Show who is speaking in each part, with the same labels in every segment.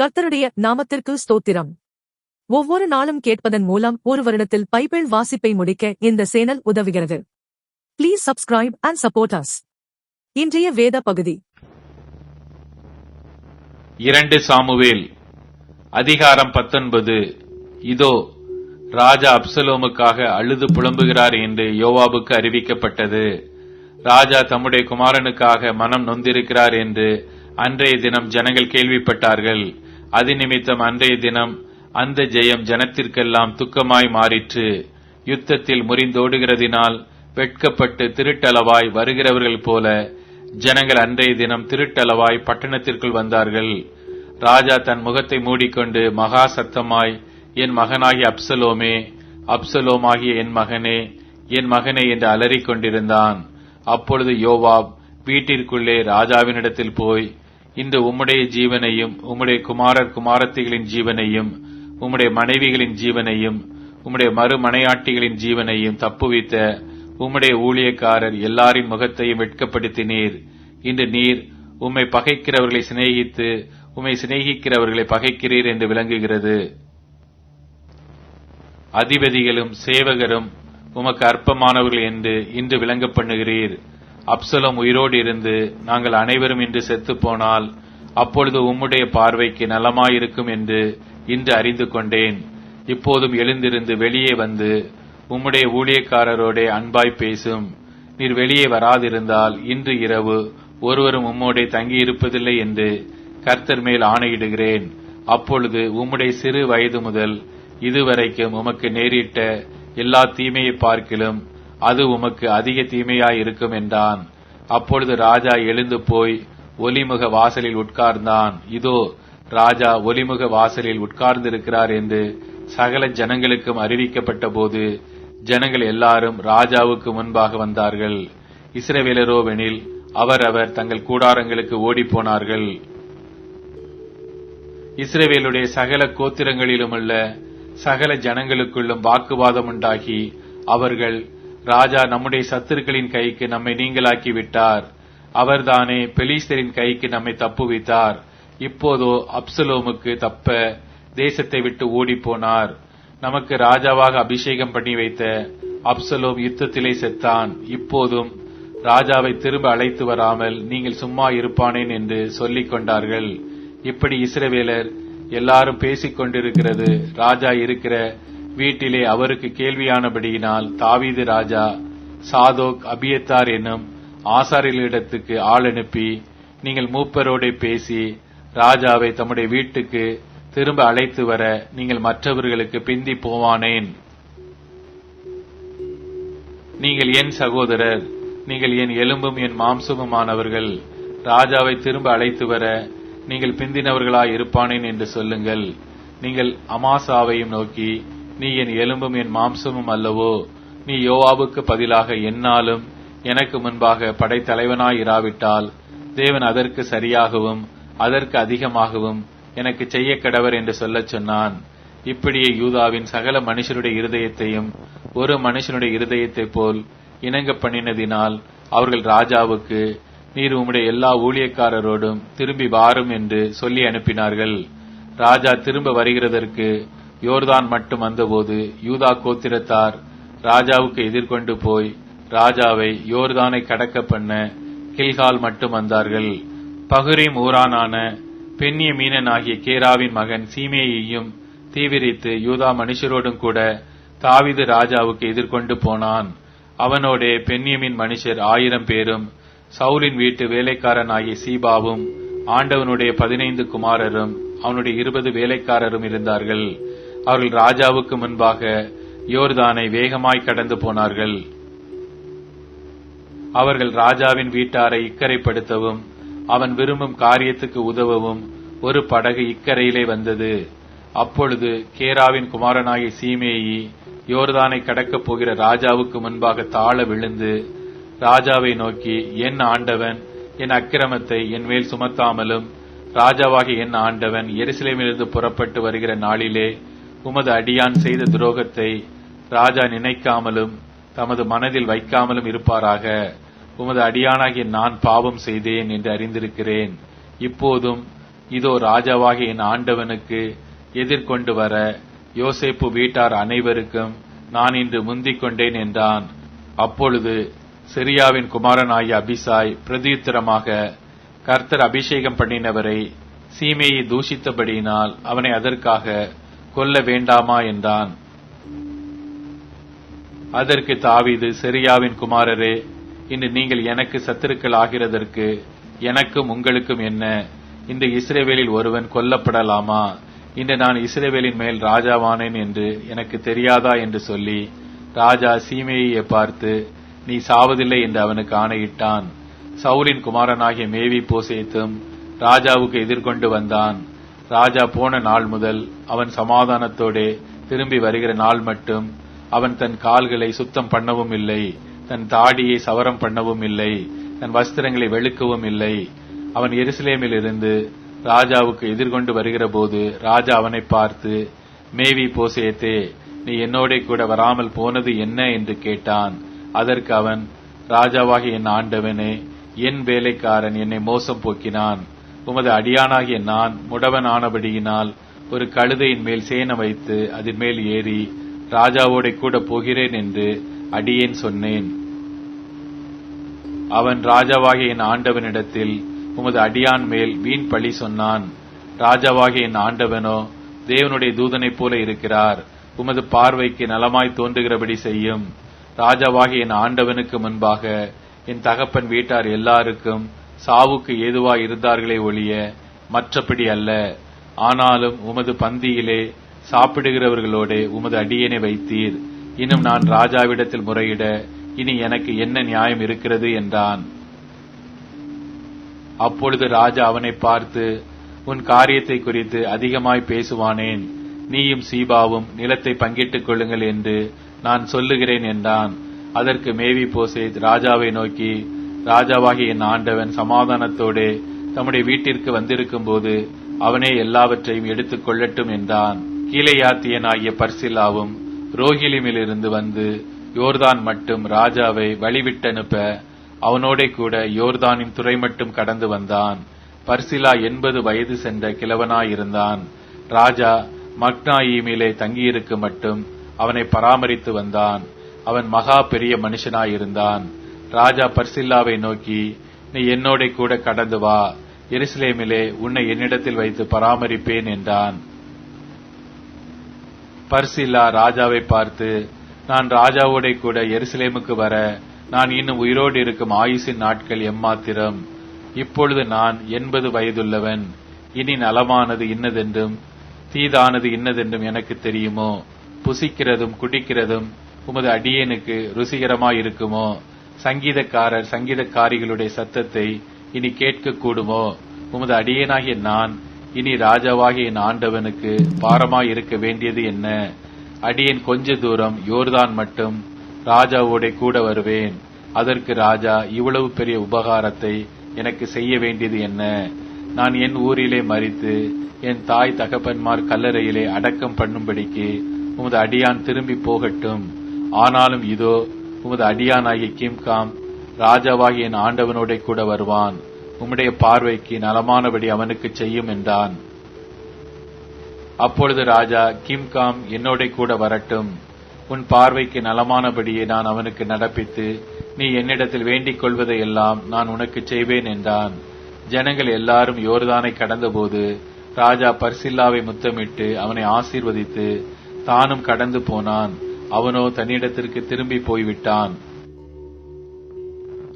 Speaker 1: கர்த்தருடைய நாமத்திற்கு ஸ்தோத்திரம். ஒவ்வொரு நாளும் கேட்பதன் மூலம் ஒரு வருடத்தில் பைபிள் வாசிப்பை முடிக்க இந்த சேனல் உதவுகிறது. Please subscribe and support us இன்றைய வேத பகுதி.
Speaker 2: இரண்டு சாமுவேல் அதிகாரம் பத்தொன்பது. இதோ ராஜா அப்சலோமுக்காக அழுது புலம்புகிறார் என்று யோவாபுக்கு அறிவிக்கப்பட்டது. ராஜா தம்முடைய குமாரனுக்காக மனம் நொந்திருக்கிறார் என்று அன்றைய தினம் ஜனங்கள் கேள்விப்பட்டார்கள். அது நிமித்தம் அன்றைய தினம் அந்த ஜெயம் ஜனத்திற்கெல்லாம் துக்கமாய் மாறிற்று. யுத்தத்தில் முறிந்தோடுகிறதினால் வெட்கப்பட்டு திருட்டளவாய் வருகிறவர்கள் போல ஜனங்கள் அன்றைய தினம் திருட்டளவாய் பட்டணத்திற்குள் வந்தார்கள். ராஜா தன் முகத்தை மூடிக்கொண்டு மகா சத்தமாய் என் மகனாகிய அப்சலோமே அப்சலோமாகிய என் மகனே என் மகனே என்று அலறிக் கொண்டிருந்தான் அப்பொழுது யோவாப் வீட்டிற்குள்ளே ராஜாவினிடத்தில் போய் இன்று உம்முடைய ஜீவனையும் உம்முடைய குமாரர் குமாரத்திகளின் ஜீவனையும் உம்முடைய மனைவிகளின் ஜீவனையும் உம்முடைய மறுமனையாட்டிகளின் ஜீவனையும் தப்புவித்த உம்முடைய ஊழியக்காரர் எல்லாரின் முகத்தையும் வெட்கப்படுத்தினீர். இன்று நீர் உம்மை பகைக்கிறவர்களை சிநேகித்து உம்மை சிநேகிக்கிறவர்களை பகைக்கிறீர் என்று விளங்குகிறது. அதிபதிகளும் சேவகரும் உமக்கு அற்பமானவர்கள் என்று இன்று விளங்க பண்ணுகிறீர். அப்சலம் உயிரோடு இருந்து நாங்கள் அனைவரும் இன்று செத்துப்போனால் அப்பொழுது உம்முடைய பார்வைக்கு நலமாயிருக்கும் என்று இன்று அறிந்து கொண்டேன். இப்போதும் எழுந்திருந்து வெளியே வந்து உம்முடைய ஊழியக்காரரோடே அன்பாய் பேசும். நீர் வெளியே வராதிருந்தால் இன்று இரவு ஒருவரும் உம்மோடே தங்கியிருப்பதில்லை என்று கர்த்தர் மேல் ஆணையிடுகிறேன். அப்பொழுது உம்முடைய சிறு வயது முதல் இதுவரைக்கும் உமக்கு நேரிட்ட எல்லா தீமையை பார்க்கிலும் அது உமக்கு அதிக தீமையாய் இருக்கும் என்றான். அப்பொழுது ராஜா எழுந்து போய் ஒலிமுக வாசலில் உட்கார்ந்தான். இதோ ராஜா ஒலிமுக வாசலில் உட்கார்ந்திருக்கிறார் என்று சகல ஜனங்களுக்கும் அறிவிக்கப்பட்ட போது ஜனங்கள் எல்லாரும் ராஜாவுக்கு முன்பாக வந்தார்கள். இஸ்ரவேலரோவெனில் அவரவர் தங்கள் கூடாரங்களுக்கு ஓடிப்போனார்கள். இஸ்ரேவேலுடைய சகல கோத்திரங்களிலுமுள்ள சகல ஜனங்களுக்குள்ளும் வாக்குவாதம் உண்டாகி அவர்கள் ராஜா நம்முடைய சத்துருக்களின் கைக்கு நம்மை நீங்களாக்கி விட்டார் அவர்தானே பெலிஸ்தரின் கைக்கு நம்மை தப்புவித்தார். இப்போதோ அப்சலோமுக்கு தப்ப தேசத்தை விட்டு ஓடிப்போனார். நமக்கு ராஜாவாக அபிஷேகம் பண்ணி வைத்த அப்சலோம் யுத்தத்திலே செத்தான். இப்போதும் ராஜாவை திரும்ப அழைத்து வராமல் நீங்கள் சும்மா இருப்பானேன் என்று சொல்லிக் கொண்டார்கள். இப்படி இஸ்ரவேலர் எல்லாரும் பேசிக் கொண்டிருக்கிறது. ராஜா இருக்கிற வீட்டிலே அவருக்கு கேள்வியானபடியினால் தாவீது ராஜா சாதோக் அபியத்தார் என்னும் ஆசாரியர்களிடத்துக்கு ஆள் அனுப்பி நீங்கள் மூப்பரோட பேசி ராஜாவை தம்முடைய வீட்டுக்கு திரும்ப அழைத்து வர நீங்கள் மற்றவர்களுக்கு பிந்தி போவானேன். நீங்கள் என் சகோதரர் நீங்கள் என் எலும்பும் என் மாம்சமுமானவர்கள் ராஜாவை திரும்ப அழைத்து வர நீங்கள் பிந்தினவர்களாய் இருப்பானேன் என்று சொல்லுங்கள். நீங்கள் அமாசாவையும் நோக்கி நீ என் எலும்பும் என் மாம்சமும் அல்லவோ? நீ யோவாவுக்கு பதிலாக என்னாலும் எனக்கு முன்பாக படைத்தலைவனாயிராவிட்டால் தேவன் அதற்கு சரியாகவும் அதற்கு அதிகமாகவும் எனக்கு செய்ய கடவர் என்று சொல்லச் சொன்னான். இப்படியே யூதாவின் சகல மனுஷருடைய இருதயத்தையும் ஒரு மனுஷனுடைய இருதயத்தைப் போல் இணங்க பண்ணினதினால் அவர்கள் ராஜாவுக்கு நீர் உம்முடைய எல்லா ஊழியக்காரரோடும் திரும்பி வாரும் என்று சொல்லி அனுப்பினார்கள். ராஜா திரும்ப வருகிறதற்கு யோர்தான் மட்டும் வந்தபோது யூதா கோத்திரத்தார் ராஜாவுக்கு எதிர்கொண்டு போய் ராஜாவை யோர்தானை கடக்க பண்ண கில்கால் மட்டும் வந்தார்கள். பகுரீம் ஊரானான பெண்ணிய மீனன் ஆகிய கேராவின் மகன் சீமேயையும் தீவிரித்து யூதா மனுஷரோடும் கூட தாவிது ராஜாவுக்கு எதிர்கொண்டு போனான். அவனோடே பெண்ணியமின் மனுஷர் ஆயிரம் பேரும் சவுலின் வீட்டு வேலைக்காரன் ஆகிய சீபாவும் ஆண்டவனுடைய பதினைந்து குமாரரும் அவனுடைய இருபது வேலைக்காரரும் இருந்தார்கள். அவர்கள் ராஜாவுக்கு முன்பாக யோர்தானை வேகமாய் கடந்து போனார்கள். அவர்கள் ராஜாவின் வீட்டாரை இக்கரைப்படுத்தவும் அவன் விரும்பும் காரியத்துக்கு உதவவும் ஒரு படகு இக்கரையிலே வந்தது. அப்பொழுது கேராவின் குமாரனாகிய சீமேயி யோர்தானை கடக்கப் போகிற ராஜாவுக்கு முன்பாக தாழ விழுந்து ராஜாவை நோக்கி என் ஆண்டவன் என் அக்கிரமத்தை என் மேல் சுமத்தாமலும் ராஜாவாகிய என் ஆண்டவன் எருசலேமிலிருந்து புறப்பட்டு வருகிற நாளிலே உமது அடியான் செய்த துரோகத்தை ராஜா நினைக்காமலும் தமது மனதில் வைக்காமலும் இருப்பாராக. உமது அடியானாகிய நான் பாவம் செய்தேன் என்று அறிந்திருக்கிறேன். இப்போதும் இதோ ராஜாவாகிய என் ஆண்டவனுக்கு எதிர்கொண்டு வர யோசேப்பு வீட்டார் அனைவருக்கும் நான் இன்று முந்திக் கொண்டேன் என்றான். அப்பொழுது சிரியாவின் குமாரனாகிய அபிசாய் பிரதியுத்தரமாக கர்த்தர் அபிஷேகம் பண்ணினவரை சீமையை தூஷித்தபடியினால் அவனை அதற்காக கொல்ல வேண்டாமா என்றான். அதற்கு தாவீது செரியாவின் குமாரரே இன்று நீங்கள் எனக்கு சத்துருக்கள் ஆகிறதற்கு எனக்கும் உங்களுக்கும் என்ன? இந்த இஸ்ரேவேலில் ஒருவன் கொல்லப்படலாமா? இன்று நான் இஸ்ரேவேலின் மேல் ராஜாவானேன் என்று எனக்கு தெரியாதா என்று சொல்லி ராஜா சீமையை பார்த்து நீ சாவதில்லை என்று அவனுக்கு ஆணையிட்டான். சவுலின் குமாரனாகிய மேவி போசேத்தும் ராஜாவுக்கு எதிர்கொண்டு வந்தான். ராஜா போன நாள் முதல் அவன் சமாதானத்தோடே திரும்பி வருகிற நாள் மட்டும் அவன் தன் கால்களை சுத்தம் பண்ணவும் இல்லை தன் தாடியை சவரம் பண்ணவும் இல்லை தன் வஸ்திரங்களை வெளுக்கவும் இல்லை. அவன் எருசலேமில் இருந்து ராஜாவுக்கு எதிர்கொண்டு வருகிற போது ராஜா அவனை பார்த்து மேவி போசேத்தே நீ என்னோட கூட வராமல் போனது என்ன? என்று கேட்டான். அதற்கு அவன் ராஜாவாகி என் ஆண்டவனே என் வேலைக்காரன் என்னை மோசம் போக்கினான். உமது அடியானாகிய நான் முடவன் ஆனபடியினால் ஒரு கழுதையின் மேல் சேன வைத்து அதன் மேல் ஏறி ராஜாவோட கூட போகிறேன் என்று அடியேன் சொன்னேன். அவன் ராஜாவாகிய என் ஆண்டவனிடத்தில் உமது அடியான் மேல் வீண் பழி சொன்னான். ராஜாவாகிய என் ஆண்டவனோ தேவனுடைய தூதனைப் போல இருக்கிறார். உமது பார்வைக்கு நலமாய் தோன்றுகிறபடி செய்யும். ராஜாவாகிய என் ஆண்டவனுக்கு முன்பாக என் தகப்பன் வீட்டார் எல்லாருக்கும் சாவுக்கு ஏதுவாய் இருந்தார்களே ஒழிய மற்றபடி அல்ல. ஆனாலும் உமது பந்தியிலே சாப்பிடுகிறவர்களோடு உமது அடியனை வைத்தீர். இன்னும் நான் ராஜாவிடத்தில் முறையிட இனி எனக்கு என்ன நியாயம் இருக்கிறது என்றான். அப்பொழுது ராஜா அவனை பார்த்து உன் காரியத்தை குறித்து அதிகமாய் பேசுவானேன். நீயும் சீபாவும் நிலத்தை பங்கிட்டுக் கொள்ளுங்கள் என்று நான் சொல்லுகிறேன் என்றான். அதற்கு மேவி போசேத் ராஜாவை நோக்கி ராஜாவாகிய என் ஆண்டவன் சமாதானத்தோடே தம்முடைய வீட்டிற்கு வந்திருக்கும் போது அவனே எல்லாவற்றையும் எடுத்துக் கொள்ளட்டும் என்றான். கீழையாத்தியனாகிய பர்சிலாவும் ரோஹிலிமிலிருந்து வந்து யோர்தான் மட்டும் ராஜாவை வழிவிட்டனுப்ப அவனோட கூட யோர்தானின் துறை மட்டும் கடந்து வந்தான். பர்சிலா எண்பது வயது சென்ற கிழவனாயிருந்தான். ராஜா மக்னாயிமிலே தங்கியிருக்க மட்டும் அவனை பராமரித்து வந்தான். அவன் மகா பெரிய மனுஷனாயிருந்தான். ராஜா பர்சில்லாவை நோக்கி நீ என்னோட கூட கடந்து வா. எருசலேமிலே உன்னை என்னிடத்தில் வைத்து பராமரிப்பேன் என்றான். பர்சில்லா ராஜாவை பார்த்து நான் ராஜாவோட கூட எருசலேமுக்கு வர நான் இன்னும் உயிரோடு இருக்கும் ஆயுசின் நாட்கள் எம்மாத்திரம். இப்பொழுது நான் எண்பது வயதுள்ளவன். இனி நலமானது இன்னதென்றும் தீதானது இன்னதென்றும் எனக்கு தெரியுமோ? புசிக்கிறதும் குடிக்கிறதும் உமது அடியேனுக்கு ருசிகரமாயிருக்குமோ? சங்கீதக்காரர் சங்கீதக்காரிகளுடைய சத்தத்தை இனி கேட்க கூடுமோ உமது அடியேனாகிய நான் இனி ராஜாவாகிய என் ஆண்டவனுக்கு பாரமாய் இருக்க வேண்டியது என்ன? அடியேன் கொஞ்ச தூரம் யோர்தான் மட்டும் ராஜாவோட கூட வருவேன். அதற்கு ராஜா இவ்வளவு பெரிய உபகாரத்தை எனக்கு செய்ய வேண்டியது என்ன? நான் என் ஊரிலே மறித்து என் தாய் தகப்பன்மார் கல்லறையிலே அடக்கம் பண்ணும்படிக்கு உமது அடியான் திரும்பி போகட்டும். ஆனாலும் இதோ உமது அடியானாகிய கிம்காம் ராஜாவாகிய என் ஆண்டவனோட கூட வருவான். உம்முடைய பார்வைக்கு நலமானபடி அவனுக்கு செய்யும் என்றான். அப்பொழுது ராஜா கிம்காம் என்னோட கூட வரட்டும். உன் பார்வைக்கு நலமானபடியே நான் அவனுக்கு நடப்பித்து நீ என்னிடத்தில் வேண்டிக் கொள்வதையெல்லாம் நான் உனக்கு செய்வேன் என்றான். ஜனங்கள் எல்லாரும் யோர்தானை கடந்தபோது ராஜா பர்சில்லாவை முத்தமிட்டு அவனை ஆசீர்வதித்து தானும் கடந்து போனான். அவனோ தன்னிடத்திற்கு திரும்பி போய்விட்டான்.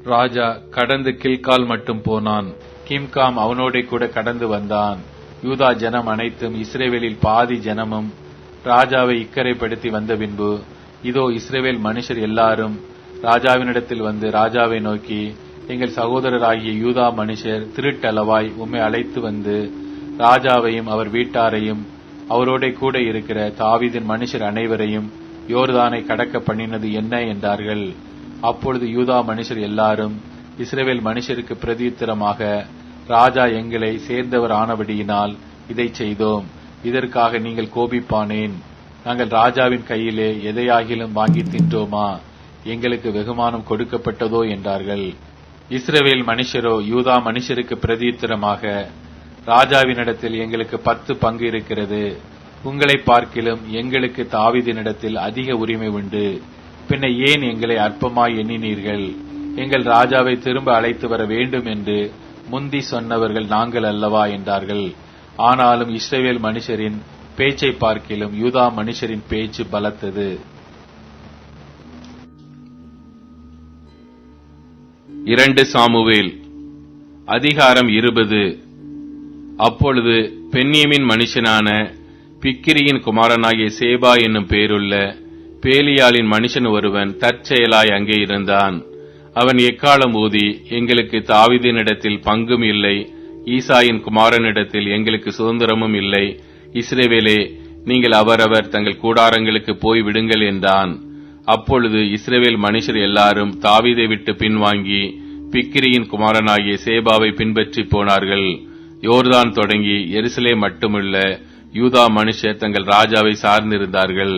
Speaker 2: ராஜா கடந்து கில்கால் மட்டும் போனான். கிம்காம் அவனோட கூட கடந்து வந்தான். யூதா ஜனம் அனைத்தும் இஸ்ரேவேலில் பாதி ஜனமும் ராஜாவை இக்கரைப்படுத்தி வந்த பின்பு இதோ இஸ்ரேவேல் மனுஷர் எல்லாரும் ராஜாவினிடத்தில் வந்து ராஜாவை நோக்கி எங்கள் சகோதரராகிய யூதா மனுஷர் திருட்டளவாய் உம்மை அழைத்து வந்து ராஜாவையும் அவர் வீட்டாரையும் அவரோட கூட இருக்கிற தாவிதின் மனுஷர் அனைவரையும் யோர்தானை கடக்க பண்ணினது என்ன என்றார்கள். அப்பொழுது யூதா மனுஷர் எல்லாரும் இஸ்ரேவேல் மனுஷருக்கு பிரதியுத்தரமாக ராஜா எங்களை சேர்ந்தவர் ஆனபடியினால் இதை செய்தோம். இதற்காக நீங்கள் கோபிப்பானேன். நாங்கள் ராஜாவின் கையிலே எதையாகிலும் வாங்கி தின்றோமா? எங்களுக்கு வெகுமானம் கொடுக்கப்பட்டதோ என்றார்கள். இஸ்ரவேல் மனுஷரோ யூதா மனுஷருக்கு பிரதியுத்தரமாக
Speaker 3: ராஜாவினிடத்தில் எங்களுக்கு பத்து பங்கு இருக்கிறது. உங்களை பார்க்கிலும் எங்களுக்கு தாவிதினிடத்தில் அதிக உரிமை உண்டு. பின்ன ஏன் எங்களை அற்பமாய் எண்ணினீர்கள்? எங்கள் ராஜாவை திரும்ப அழைத்து வர வேண்டும் என்று முந்தி சொன்னவர்கள் நாங்கள் அல்லவா என்றார்கள். ஆனாலும் இஸ்ரேவேல் மனுஷரின் பேச்சை பார்க்கிலும் யூதா மனுஷரின் பேச்சு பலத்தது.
Speaker 2: இரண்டு சாமுவேல் அதிகாரம் இருபது. அப்பொழுது பெண்ணியமின் மனுஷனான பிக்கிரியின் குமாரனாகிய சேபா என்னும் பேருள்ள பேலியாளின் மனுஷன் ஒருவன் தற்செயலாய் அங்கே இருந்தான். அவன் எக்காலம் ஊதி எங்களுக்கு தாவிதினிடத்தில் பங்கும் இல்லை ஈசாயின் குமாரனிடத்தில் எங்களுக்கு சுதந்திரமும் இல்லை. இஸ்ரேவேலே நீங்கள் அவரவர் தங்கள் கூடாரங்களுக்கு போய் விடுங்கள் என்றான். அப்பொழுது இஸ்ரேவேல் மனுஷர் எல்லாரும் தாவீதை விட்டு பின்வாங்கி பிக்கிரியின் குமாரனாகிய சேபாவை பின்பற்றி போனார்கள். யோர்தான் தொடங்கி எருசலே மட்டுமல்ல யூதா மனுஷர் தங்கள் ராஜாவை சார்ந்திருந்தார்கள்.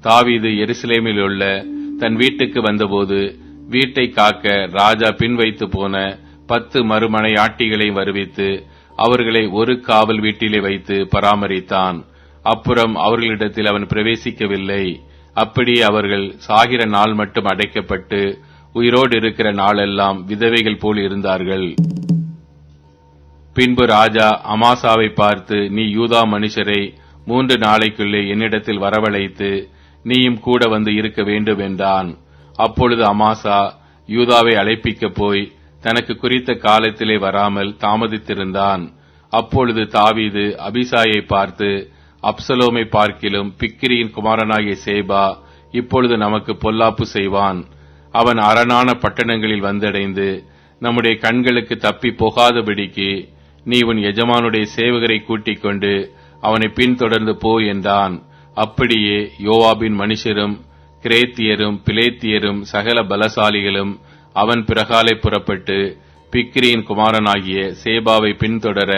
Speaker 2: தாவீது எருசலேமில் உள்ள தன் வீட்டுக்கு வந்தபோது வீட்டை காக்க ராஜா பின் வைத்து போன பத்து மறுமனை ஆட்டிகளை வருவித்து அவர்களை ஒரு காவல் வீட்டிலே வைத்து பராமரித்தான். அப்புறம் அவர்களிடத்தில் அவன் பிரவேசிக்கவில்லை. அப்படியே அவர்கள் சாகிற நாள் மட்டும் அடைக்கப்பட்டு உயிரோடு இருக்கிற நாளெல்லாம் விதவைகள் போல் இருந்தார்கள். பின்பு ராஜா அமாசாவை பார்த்து நீ யூதா மனுஷரை மூன்று நாளைக்குள்ளே என்னிடத்தில் வரவழைத்து நீயும் கூட வந்து இருக்க வேண்டும் என்றான். அப்பொழுது அமாசா யூதாவை அழைப்பிக்கப் போய் தனக்கு குறித்த காலத்திலே வராமல் தாமதித்திருந்தான். அப்பொழுது தாவீது அபிசாயை பார்த்து அப்சலோமை பார்க்கிலும் பிக்கிரியின் குமாரனாகிய சேபா இப்பொழுது நமக்கு பொல்லாப்பு செய்வான். அவன் அரணான பட்டணங்களில் வந்தடைந்து நம்முடைய கண்களுக்கு தப்பி போகாதபடிக்கு நீ உன் எஜமானுடைய சேவகரை கூட்டிக் கொண்டு அவனை பின்தொடர்ந்து போ என்றான். அப்படியே யோவாபின் மனுஷரும் கிரேத்தியரும் பிலேத்தியரும் சகல பலசாலிகளும் அவன் பிறகாலை புறப்பட்டு பிக்ரியின் குமாரனாகிய சேபாவை பின்தொடர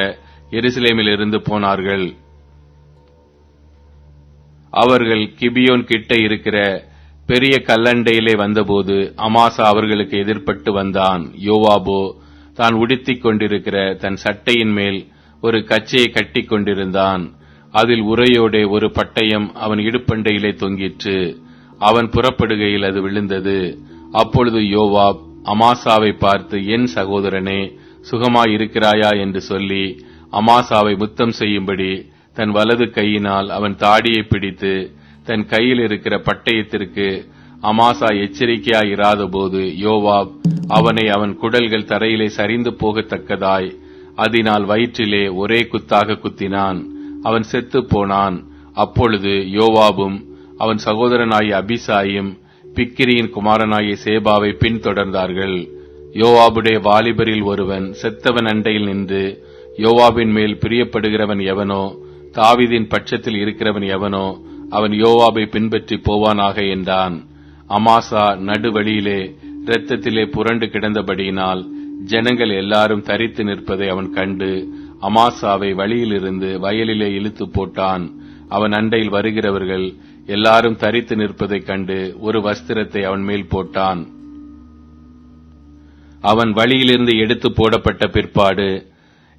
Speaker 2: எருசலேமிலிருந்து போனார்கள். அவர்கள் கிபியோன் கிட்ட இருக்கிற பெரிய கல்லண்டையிலே வந்தபோது அமாசா அவர்களுக்கு எதிர்ப்பட்டு வந்தான். யோவாபோ தான் உடுத்திக் கொண்டிருக்கிற தன் சட்டையின் மேல் ஒரு கச்சையை கட்டிக் கொண்டிருந்தான். அதில் உரையோடே ஒரு பட்டயம் அவன் இடுப்பண்டையிலே தொங்கிற்று. அவன் புறப்படுகையில் அது விழுந்தது. அப்பொழுது யோவாப் அமாசாவை பார்த்து என் சகோதரனே சுகமாயிருக்கிறாயா என்று சொல்லி அமாசாவை முத்தம் செய்யும்படி தன் வலது கையினால் அவன் தாடியை பிடித்து தன் கையில் இருக்கிற பட்டயத்திற்கு அமாசா எச்சரிக்கையாயிராத இராதபோது யோவாப் அவனை அவன் குடல்கள் தரையிலே சரிந்து போகத்தக்கதாய் அதனால் வயிற்றிலே ஒரே குத்தாக குத்தினான். அவன் செத்து போனான் அப்பொழுது யோவாபும் அவன் சகோதரனாகிய அபிசாயும் பிக்கிரியின் குமாரனாகிய சேபாவை பின்தொடர்ந்தார்கள். யோவாபுடைய வாலிபரில் ஒருவன் செத்தவன் அண்டையில் நின்று யோவாபின் மேல் பிரியப்படுகிறவன் எவனோ தாவிதின் பட்சத்தில் இருக்கிறவன் எவனோ அவன் யோவாபை பின்பற்றி போவானாக என்றான். அமாசா நடுவழியிலே இரத்தத்திலே புரண்டு கிடந்தபடியினால் ஜனங்கள் எல்லாரும் தரித்து நிற்பதை அவன் கண்டு அமாசாவை வழியிலிருந்து வயலிலே இழுத்து போட்டான். அவன் அண்டையில் வருகிறவர்கள் எல்லாரும் தரித்து நிற்பதைக் கண்டு ஒரு வஸ்திரத்தை அவன் மேல் போட்டான். அவன் வழியிலிருந்து எடுத்து போடப்பட்ட பிற்பாடு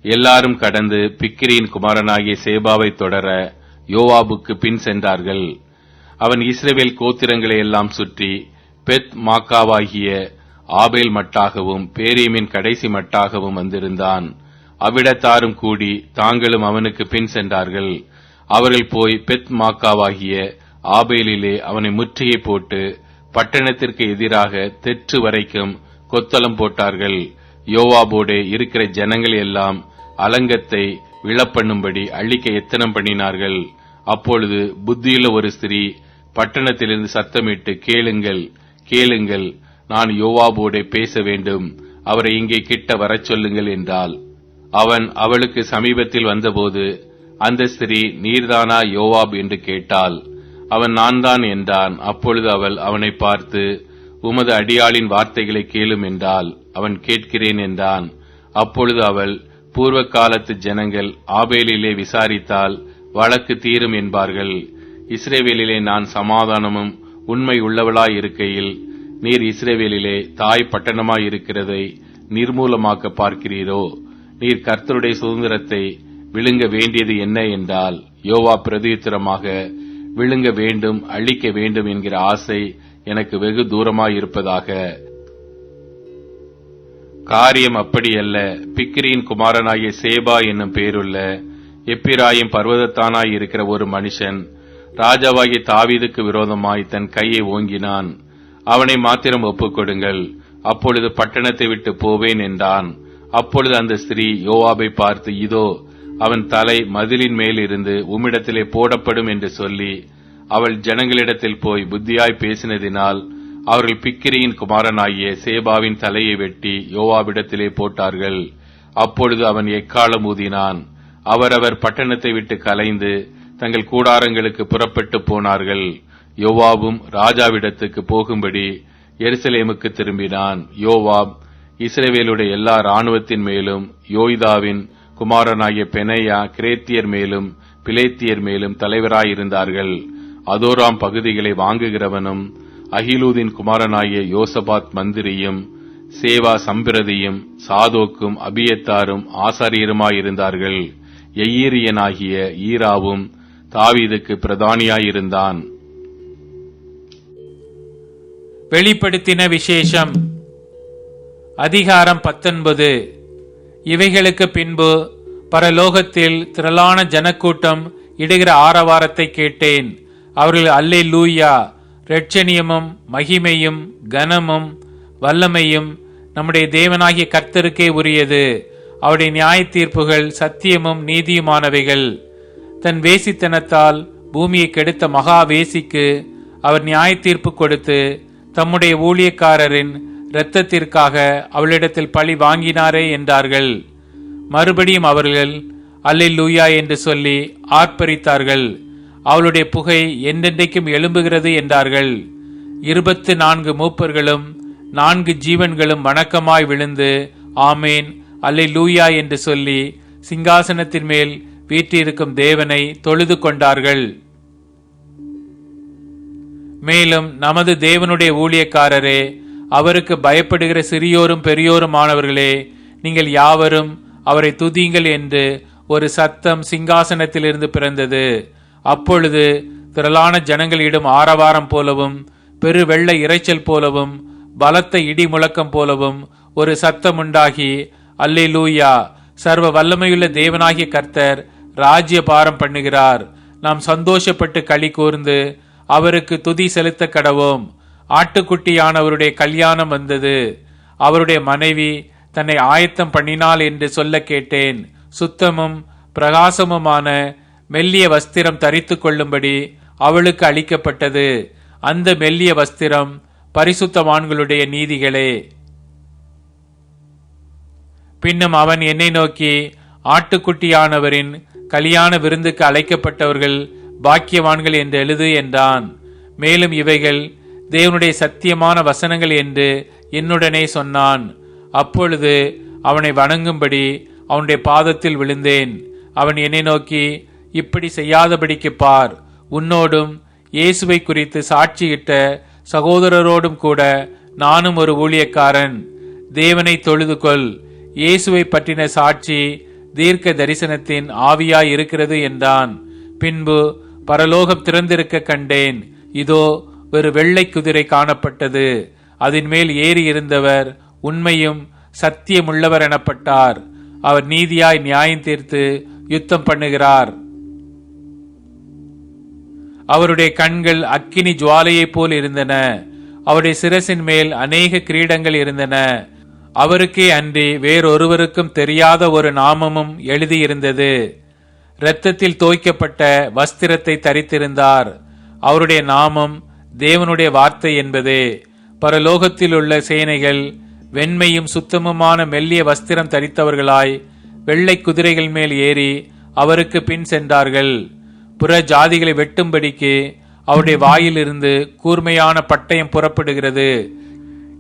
Speaker 2: எல்லாரும் கடந்து பிக்கிரியின் குமாரனாகிய சேபாவை தொடர யோவாபுக்கு பின் சென்றார்கள். அவன் இஸ்ரேவேல் கோத்திரங்களை எல்லாம் சுற்றி பெத் மாக்காவாகிய ஆபேல் மட்டாகவும் பேரீமின் கடைசி மட்டாகவும் வந்திருந்தான். அவ்விடத்தாரும் கூடி தாங்களும் அவனுக்கு பின் சென்றார்கள். அவர்கள் போய் பெத் மாக்காவாகிய ஆபேலிலே அவனை முற்றுகை போட்டு பட்டணத்திற்கு எதிராக தெற்று வரைக்கும் கொத்தளம் போட்டார்கள். யோவாபோடே இருக்கிற ஜனங்கள் எல்லாம் அலங்கத்தை விழப்பண்ணும்படி அழிக்க எத்தனம் பண்ணினார்கள். அப்பொழுது புத்தியுள்ள ஒரு ஸ்திரீ பட்டணத்திலிருந்து சத்தமிட்டு கேளுங்கள் கேளுங்கள் நான் யோவாபோடே பேச வேண்டும் அவரை இங்கே கிட்ட வரச் சொல்லுங்கள் என்றாள். அவன் அவளுக்கு சமீபத்தில் வந்தபோது அந்த ஸ்திரீ நீர்தானா யோவாப்? என்று கேட்டாள். அவன் நான் தான் என்றான். அப்பொழுது அவள் அவனை பார்த்து உமது அடியாளின் வார்த்தைகளை கேளும் என்றால் அவன் கேட்கிறேன் என்றான். அப்பொழுது அவள் பூர்வ காலத்து ஜனங்கள் ஆபேலிலே விசாரித்தால் வழக்கு தீரும் என்பார்கள். இஸ்ரேவேலிலே நான் சமாதானமும் உண்மை உள்ளவளாய் இருக்கையில் நீர் இஸ்ரேவேலிலே தாய் பட்டணமாய் இருக்கிறதை நிர்மூலமாக்க பார்க்கிறீரோ?
Speaker 4: நீர் கர்த்தருடைய சுதந்திரத்தை விழுங்க வேண்டியது என்ன என்றால் யோவா பிரதியுத்தரமாக விழுங்க வேண்டும் அழிக்க வேண்டும் என்கிற ஆசை எனக்கு வெகு தூரமாயிருப்பதாக. காரியம் அப்படியல்ல. பிக்கிரியின் குமாரனாகிய சேபா என்னும் பேருள்ள எப்பிராயும் பர்வதத்தானாய் இருக்கிற ஒரு மனுஷன் ராஜாவாகி தாவீதுக்கு விரோதமாய் தன் கையை ஓங்கினான். அவனை மாத்திரம் ஒப்புக்கொடுங்கள். அப்பொழுது பட்டணத்தை விட்டு போவேன் என்றான். அப்பொழுது அந்த ஸ்திரீ யோவாபை பார்த்து இதோ அவன் தலை மதிலின் மேல் இருந்து உம்மிடத்திலே போடப்படும் என்று சொல்லி அவள் ஜனங்களிடத்தில் போய் புத்தியாய் பேசினதினால் அவர்கள் பிக்கிரியின் குமாரனாகிய சேபாவின் தலையை வெட்டி யோவாவிடத்திலே போட்டார்கள். அப்பொழுது அவன் எக்காலம் ஊதினான். அவரவர் பட்டணத்தை விட்டு கலைந்து தங்கள் கூடாரங்களுக்கு புறப்பட்டு போனார்கள். யோவாவும் ராஜாவிடத்துக்கு போகும்படி எருசலேமுக்கு திரும்பினான். யோவாப் இஸ்ரேவேலுடைய எல்லா ராணுவத்தின் மேலும் யோய்தாவின் குமாரனாகிய பெனையா கிரேத்தியர் மேலும் பிலேத்தியர் மேலும் தலைவராயிருந்தார்கள். அதோராம் பகுதிகளை வாங்குகிறவனும் அகிலூதின் குமாரனாகிய யோசபாத் மந்திரியும் சேவா சம்பிரதியும் சாதோக்கும் அபியத்தாரும் ஆசாரியருமாயிருந்தார்கள். எய்யீரியனாகிய ஈராவும் தாவீதுக்கு பிரதானியாயிருந்தான்.
Speaker 2: வெளிப்படுத்தின விசேஷம். அதிகாரம் பத்தொன்பது. இவைகளுக்கு பின்பு பரலோகத்தில் திரளான ஜனக்கூட்டம் இடுகிற ஆரவாரத்தை கேட்டேன். அவர்கள் அல்லே லூயா ரட்சணியமும் மகிமையும் கனமும் வல்லமையும் நம்முடைய தேவனாகிய கர்த்தருக்கே உரியது. அவருடைய நியாய தீர்ப்புகள் சத்தியமும் நீதியுமானவைகள். தன் வேசித்தனத்தால் பூமியை கெடுத்த மகா வேசிக்கு அவர் நியாய தீர்ப்பு கொடுத்து தம்முடைய ஊழியக்காரரின் இரத்தத்திற்காக அவளிடத்தில் பழி வாங்கினாரே என்றார்கள். மறுபடியும் அவர்கள் அல்லேலூயா என்று சொல்லி ஆர்ப்பரித்தார்கள். அவளுடைய புகை என்றென்றைக்கும் எழும்புகிறது என்றார்கள். இருபத்து நான்கு மூப்பர்களும் நான்கு ஜீவன்களும் வணக்கமாய் விழுந்து ஆமேன் அல்லேலூயா என்று சொல்லி சிங்காசனத்தின் மேல் வீற்றிருக்கும் தேவனை தொழுது கொண்டார்கள். மேலும் நமது தேவனுடைய ஊழியக்காரரே அவருக்கு பயப்படுகிற சிறியோரும் பெரியோருமானவர்களே நீங்கள் யாவரும் அவரை துதியுங்கள் என்று ஒரு சத்தம் சிங்காசனத்திலிருந்து பிறந்தது. அப்பொழுது திரளான ஜனங்களிடம் ஆரவாரம் போலவும் பெரு வெள்ள இரைச்சல் போலவும் பலத்த இடி முழக்கம் போலவும் ஒரு சத்தம் உண்டாகி அல்லேலூயா சர்வ வல்லமையுள்ள தேவனாகிய கர்த்தர் ராஜ்ய பாரம் பண்ணுகிறார். நாம் சந்தோஷப்பட்டு களி கூர்ந்து அவருக்கு துதி செலுத்த கடவோம். ஆட்டுக்குட்டியானவருடைய கல்யாணம் வந்தது. அவருடைய மனைவி தன்னை ஆயத்தம் பண்ணினாள் என்று சொல்ல கேட்டேன். சுத்தமும் பிரகாசமுமான மெல்லிய வஸ்திரம் தரித்து கொள்ளும்படி அவளுக்கு அளிக்கப்பட்டது. அந்த மெல்லிய வஸ்திரம் பரிசுத்தவான்களுடைய நீதிகளே. பின்னும் அவன் என்னை நோக்கி ஆட்டுக்குட்டியானவரின் கல்யாண விருந்துக்கு அழைக்கப்பட்டவர்கள் பாக்கியவான்கள் என்று எழுது என்றான். மேலும் இவைகள் தேவனுடைய சத்தியமான வசனங்கள் என்று என்னுடனே சொன்னான். அப்பொழுது அவனை வணங்கும்படி அவனுடைய பாதத்தில் விழுந்தேன். அவன் என்னை நோக்கி இப்படி செய்யாதபடிக்கு பார். உன்னோடும் இயேசுவை குறித்து சாட்சியிட்ட சகோதரரோடும் கூட நானும் ஒரு ஊழியக்காரன். தேவனை தொழுது கொள் இயேசுவை பற்றின சாட்சி தீர்க்க தரிசனத்தின் ஆவியாய் இருக்கிறது என்றான். பின்பு பரலோகம் திறந்திருக்க கண்டேன். இதோ ஒரு வெள்ளை குதிரை காணப்பட்டது. அதன் மேல் ஏறி இருந்தவர் உண்மையும் சத்தியமுள்ளவர் எனப்பட்டார். அவர் நீதியாய் நியாயம் தீர்த்து யுத்தம் பண்ணுகிறார். அவருடைய கண்கள் அக்கினி ஜுவாலையைப் போல் இருந்தன. அவருடைய சிரசின் மேல் அநேக கிரீடங்கள் இருந்தன. அவருக்கே அன்றி வேறொருவருக்கும் தெரியாத ஒரு நாமமும் எழுதியிருந்தது. இரத்தத்தில் தோய்க்கப்பட்ட வஸ்திரத்தை தரித்திருந்தார். அவருடைய நாமம் தேவனுடைய வார்த்தை என்பதே. பரலோகத்தில் உள்ள சேனைகள் வெண்மையும் சுத்தமுமான மெல்லிய வஸ்திரம் தரித்தவர்களாய் வெள்ளை குதிரைகள் மேல் ஏறி அவருக்கு பின் சென்றார்கள். புற ஜாதிகளை வெட்டும்படிக்கு அவருடைய வாயிலிருந்து கூர்மையான பட்டயம் புறப்படுகிறது.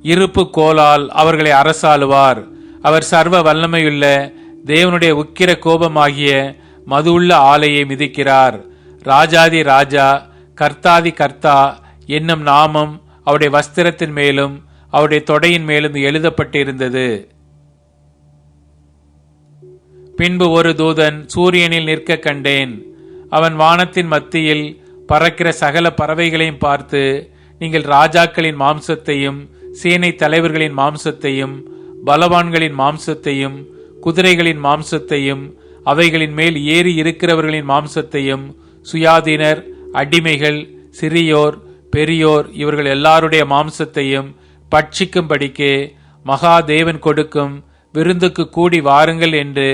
Speaker 2: இருப்பு கோலால் அவர்களை அரசாளுவார். அவர் சர்வ வல்லமையுள்ள தேவனுடைய உக்கிர கோபமாகிய மதுவுள்ள ஆலையை மிதிக்கிறார். ராஜாதி ராஜா கர்த்தாதி கர்த்தா என்னும் நாமம் அவருடைய வஸ்திரத்தின் மேலும் அவருடைய தொடையின் மேலும் எழுதப்பட்டிருந்தது. பின்பு ஒரு தூதன் சூரியனில் நிற்க கண்டேன். அவன் வானத்தின் மத்தியில் பறக்கிற சகல பறவைகளையும் பார்த்து நீங்கள் ராஜாக்களின் மாம்சத்தையும் சேனை தலைவர்களின் மாம்சத்தையும் பலவான்களின் மாம்சத்தையும் குதிரைகளின் மாம்சத்தையும் அவைகளின் மேல் ஏறி இருக்கிறவர்களின் மாம்சத்தையும் சுயாதீனர் அடிமைகள் சிறியோர் பெரியோர் இவர்கள் எல்லாருடைய மாம்சத்தையும் பட்சிக்கும்படிக்கு மகாதேவன் கொடுக்கும் விருந்துக்கு கூடி வாருங்கள் என்று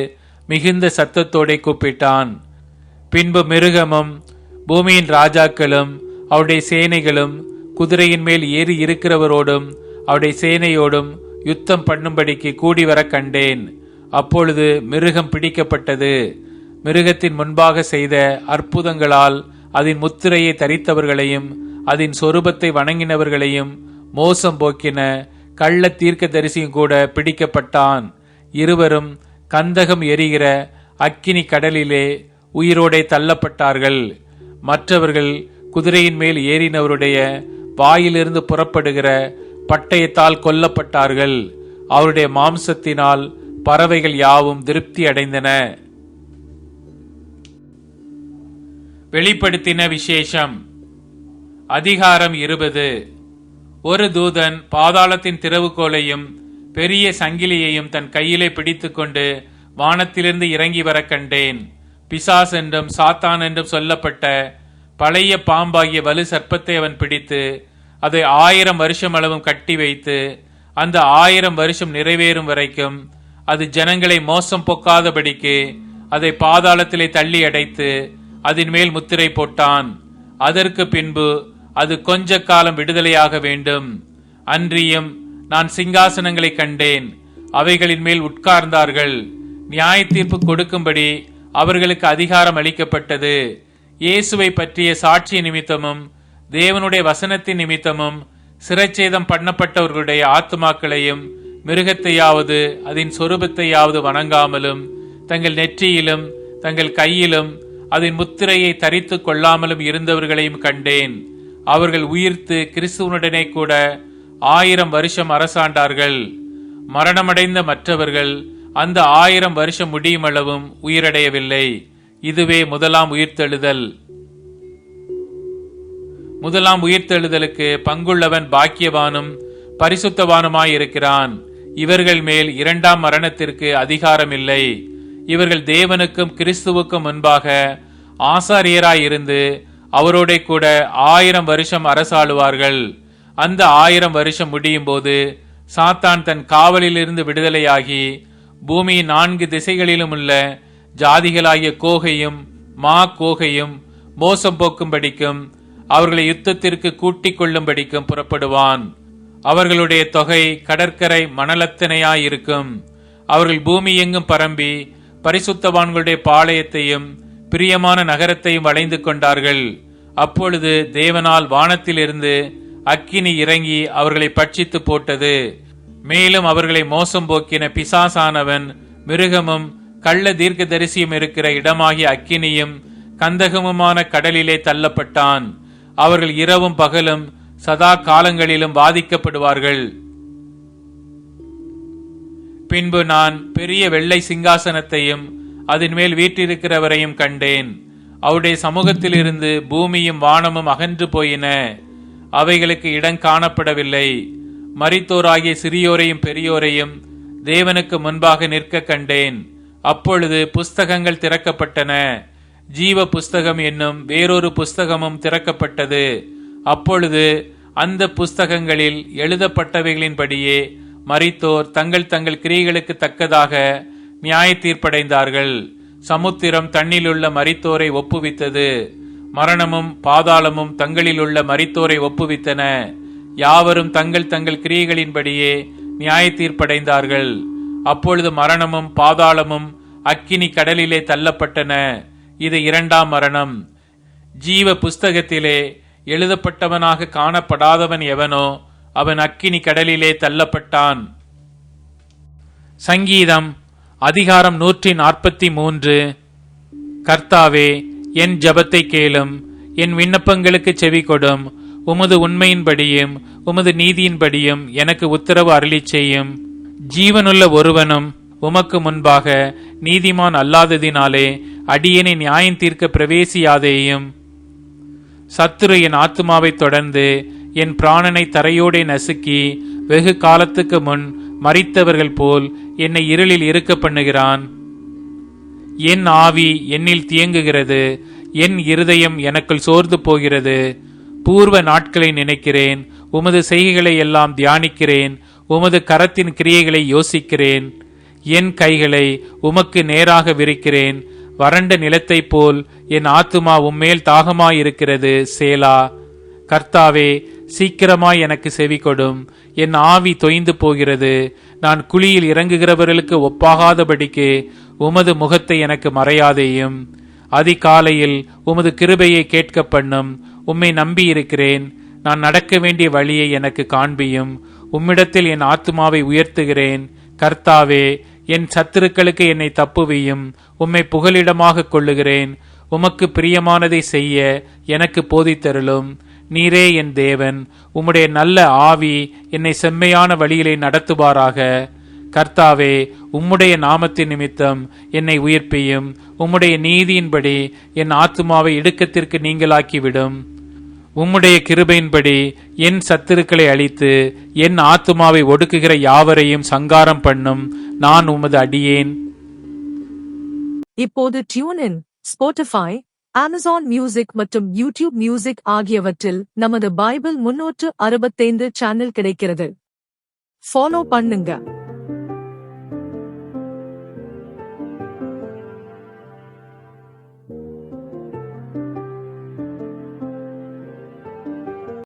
Speaker 2: மிகுந்த சத்தத்தோடே கூப்பிட்டான். பின்பு மிருகமும் பூமியின் ராஜாக்களும் அவருடைய சேனைகளும் குதிரையின் மேல் ஏறி இருக்கிறவரோடும் அவருடைய சேனையோடும் யுத்தம் பண்ணும்படிக்கு கூடி வர கண்டேன். அப்பொழுது மிருகம் பிடிக்கப்பட்டது. மிருகத்தின் முன்பாக செய்த அற்புதங்களால் அதன் முத்திரையை தரித்தவர்களையும் அதன் சொரூபத்தை வணங்கினவர்களையும் மோசம் போக்கின கள்ள தீர்க்க தரிசியும் கூட பிடிக்கப்பட்டான். இருவரும் கந்தகம் எரிகிற அக்கினி கடலிலே உயிரோடே தள்ளப்பட்டார்கள். மற்றவர்கள் குதிரையின் மேல் ஏறினவருடைய வாயிலிருந்து புறப்படுகிற பட்டயத்தால் கொல்லப்பட்டார்கள். அவருடைய மாம்சத்தினால் பறவைகள் யாவும் திருப்தி அடைந்தன. வெளிப்படுத்தின விசேஷம். அதிகாரம் இருபது. ஒரு தூதன் பாதாளத்தின் திறவுகோலையும் பெரிய சங்கிலியையும் தன் கையிலே பிடித்துக்கொண்டு வானத்திலிருந்து இறங்கி வர கண்டேன். பிசாஸ் என்றும் சாத்தான் என்றும் சொல்லப்பட்ட பழைய பாம்பாகிய வலு சர்ப்பத்தை அவன் பிடித்து அதை ஆயிரம் வருஷம் அளவும் கட்டி வைத்து அந்த ஆயிரம் வருஷம் நிறைவேறும் வரைக்கும் அது ஜனங்களை மோசம் பொக்காதபடிக்கு அதை பாதாளத்திலே தள்ளி அடைத்து அதன் மேல் முத்திரை போட்டான். அதற்கு பின்பு அது கொஞ்ச காலம் விடுதலையாக வேண்டும். அன்றியும் நான் சிங்காசனங்களை கண்டேன். அவைகளின் மேல் உட்கார்ந்தார்கள். நியாய தீர்ப்பு கொடுக்கும்படி அவர்களுக்கு அதிகாரம் அளிக்கப்பட்டது. இயேசுவை பற்றிய சாட்சி நிமித்தமும் தேவனுடைய வசனத்தின் நிமித்தமும் சிறைச்சேதம் பண்ணப்பட்டவர்களுடைய ஆத்துமாக்களையும் மிருகத்தையாவது அதன் சொரூபத்தையாவது வணங்காமலும் தங்கள் நெற்றியிலும் தங்கள் கையிலும் அதன் முத்திரையை தரித்து கொள்ளாமலும் இருந்தவர்களையும் கண்டேன். அவர்கள் உயிர்த்து கிறிஸ்துவனுடனே கூட ஆயிரம் வருஷம் அரசாண்டார்கள். மரணமடைந்த மற்றவர்கள் அந்த ஆயிரம் வருஷம் முடியுமளவும் உயிரடையவில்லை. இதுவே முதலாம் உயிர்த்தெழுதல். முதலாம் உயிர்த்தெழுதலுக்கு பங்குள்ளவன் பாக்கியவானும் பரிசுத்தவானுமாயிருக்கிறான். இவர்கள் மேல் இரண்டாம் மரணத்திற்கு அதிகாரம் இல்லை இவர்கள் தேவனுக்கும் கிறிஸ்துவுக்கும் முன்பாக ஆசாரியராயிருந்து அவரோட கூட ஆயிரம் வருஷம் அரசாளுவார்கள். அந்த ஆயிரம் வருஷம் முடியும் போது சாத்தான் தன் காவலிலிருந்து விடுதலையாகி பூமியின் நான்கு திசைகளிலும் உள்ள ஜாதிகளாகிய கோகையும் மா கோகையும் மோசம் போக்கும்படிக்கும் அவர்களை யுத்தத்திற்கு கூட்டிக் கொள்ளும்படிக்கும் புறப்படுவான். அவர்களுடைய தொகை கடற்கரை மணலத்தினையாயிருக்கும். அவர்கள் பூமி எங்கும் பரம்பி பரிசுத்தவான்களுடைய பாளையத்தையும் பிரியமான நகரத்தையும் வளைந்து கொண்டார்கள். அப்பொழுது தேவனால் வானத்திலிருந்து அக்கினி இறங்கி அவர்களை பட்சித்து போட்டது. மேலும் அவர்களை மோசம் போக்கின பிசாசானவன் மிருகமும் கள்ள தீர்க்கதரிசியும் இருக்கிற இடமாகிய அக்கினியும் கந்தகமுமான கடலிலே தள்ளப்பட்டான். அவர்கள் இரவும் பகலும் சதா காலங்களிலும் பாதிக்கப்படுவார்கள் பின்பு நான் பெரிய வெள்ளை சிங்காசனத்தையும் அதன் மேல் வீற்றிருக்கிறவரையும் கண்டேன். அவருடைய சமூகத்திலிருந்து பூமியும் வானமும் அகன்று போயின. அவைகளுக்கு இடம் காணப்படவில்லை. மரித்தோராகிய சிறியோரையும் பெரியோரையும் தேவனுக்கு முன்பாக நிற்க கண்டேன். அப்பொழுது புஸ்தகங்கள் திறக்கப்பட்டன. ஜீவ புஸ்தகம் என்னும் வேறொரு புஸ்தகமும் திறக்கப்பட்டது. அப்பொழுது அந்த புஸ்தகங்களில் எழுதப்பட்டவைகளின்படியே மரித்தோர் தங்கள் தங்கள் கிரியைகளுக்கு தக்கதாக நியாய தீர்ப்படைந்தார்கள். சமுத்திரம் தன்னிலுள்ள மரித்தோரை ஒப்புவித்தது. மரணமும் பாதாளமும் தங்களிலுள்ள மரித்தோரை ஒப்புவித்தன. யாவரும் தங்கள் தங்கள் கிரியைகளின்படியே நியாய தீர்ப்படைந்தார்கள். அப்பொழுது மரணமும் பாதாளமும் அக்கினி கடலிலே தள்ளப்பட்டன. இது இரண்டாம் மரணம். ஜீவ புஸ்தகத்திலே எழுதப்பட்டவனாக காணப்படாதவன் எவனோ அவன் அக்கினி கடலிலே தள்ளப்பட்டான். சங்கீதம் அதிகாரம் நூற்றி நாற்பத்தி மூன்று. கர்த்தாவே என் ஜபத்தை கேளும் என் விண்ணப்பங்களுக்கு செவி கொடும் உமது உண்மையின்படியும் உமது நீதியின்படியும் எனக்கு உத்தரவு அருளி செய்யும். ஜீவனுள்ள ஒருவனும் உமக்கு முன்பாக நீதிமான் அல்லாததினாலே அடியனை நியாயம் தீர்க்க பிரவேசியாதேயும். சத்துரு என் ஆத்மாவை தொடர்ந்து என் பிராணனை தரையோடே நசுக்கி வெகு காலத்துக்கு முன் மறித்தவர்கள் போல் என்னை இருளில் இருக்க பண்ணுகிறான். என் ஆவி என்னில் தியங்குகிறது என் இருதயம் எனக்குள் சோர்ந்து போகிறது. பூர்வ நாட்களை நினைக்கிறேன் உமது செய்கைகளை எல்லாம் தியானிக்கிறேன் உமது கரத்தின் கிரியைகளை யோசிக்கிறேன். என் கைகளை உமக்கு நேராக விரிக்கிறேன். வறண்ட நிலத்தைப் போல் என் ஆத்துமா உம்மேல் தாகமாயிருக்கிறது சேலா. கர்த்தாவே சீக்கிரமாய் எனக்கு செவி கொடும் என் ஆவி தொய்ந்து போகிறது. நான் குழியில் இறங்குகிறவர்களுக்கு ஒப்பாகாதபடிக்கு உமது முகத்தை எனக்கு மறையாதேயும். அதிகாலையில் உமது கிருபையை கேட்க பண்ணும் உம்மை நம்பி இருக்கிறேன் நான் நடக்க வேண்டிய வழியை எனக்கு காண்பியும். உம்மிடத்தில் என் ஆத்துமாவை உயர்த்துகிறேன். கர்த்தாவே என் சத்துருக்களுக்கு என்னை தப்புவியும். உம்மை புகலிடமாக கொள்ளுகிறேன். உமக்கு பிரியமானதை செய்ய எனக்கு போதித்தருளும். நீரே என் தேவன். உம்முடைய நல்ல ஆவி என்னை செம்மையான வழியிலே நடத்துவாராக. கர்த்தாவே உம்முடைய நாமத்தின் நிமித்தம் என்னை உயிர்ப்பியும். உம்முடைய நீதியின்படி என் ஆத்துமாவை இடுக்கத்திற்கு நீங்களாக்கிவிடும். உம்முடைய கிருபையின்படி என் சத்துருக்களை அழித்து என் ஆத்துமாவை ஒடுக்குகிற யாவரையும் சங்காரம் பண்ணும் நான் உமது அடியேன்.
Speaker 1: இப்போது டியூன் இன் அமேசான் மியூசிக் மற்றும் யூடியூப் மியூசிக் ஆகியவற்றில் நமது பைபிள் முன்னூற்று அறுபத்தைந்து சேனல் கிடைக்கிறது. ஃபாலோ பண்ணுங்க.